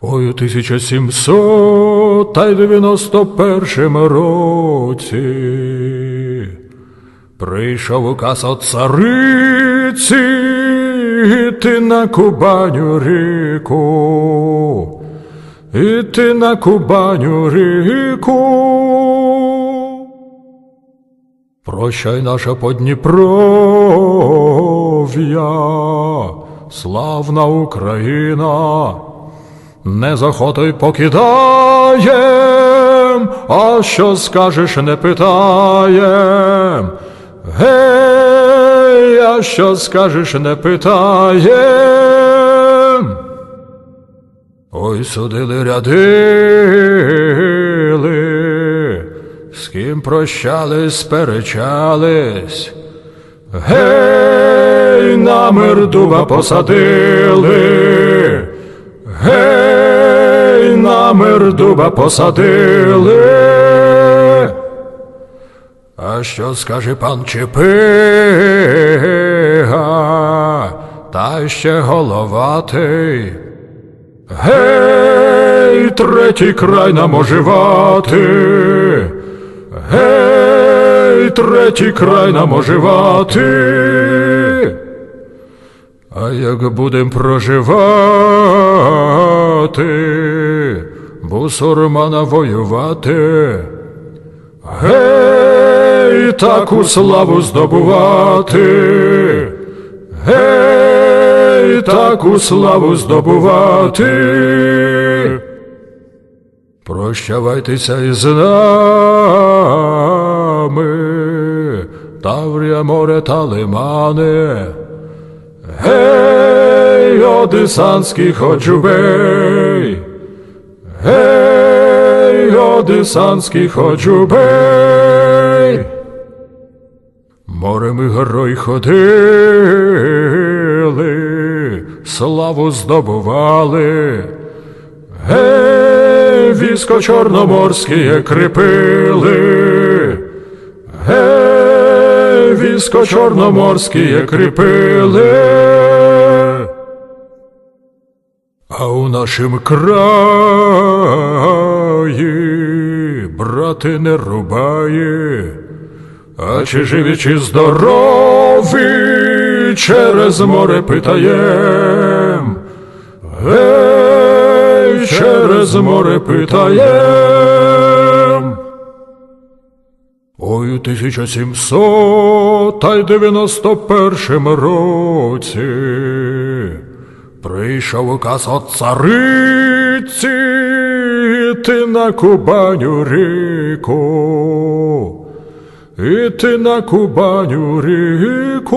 Ой, у 1700 та й 91 році прийшов указ от цариці іти на Кубаню ріку, іти на Кубаню ріку. Прощай наша Подніпров'я, славна Україна, не захотой покидаєм, а що скажеш, не питаєм. Гей, а що скажеш, не питаєм. Ой, судили рядили, з ким прощались, сперечались. Гей, на мир дуба посадили, дуба посадили. А що скаже пан Чепига, та ще головатий? Гей, третій край нам оживати. Гей, третій край нам оживати. А як будем проживати, бусурмана воювати. Гей, таку славу здобувати. Гей, таку славу здобувати. Прощавайтеся із нами, Таврія море та лимани. Гей, одесанський ходжубей, Гей, одесанський ходжубей. Морем і горой ходили, славу здобували. Гей, військо чорноморське кріпили. Гей, військо чорноморське кріпили. А у нашім краї брати не рубає. А чи живі, чи здорові, через море питаєм. Гей, через море питаєм. Ой, у 1700 та й 91 році прийшов указ от цариці ти на Кубаню ріку. Іти на Кубаню ріку.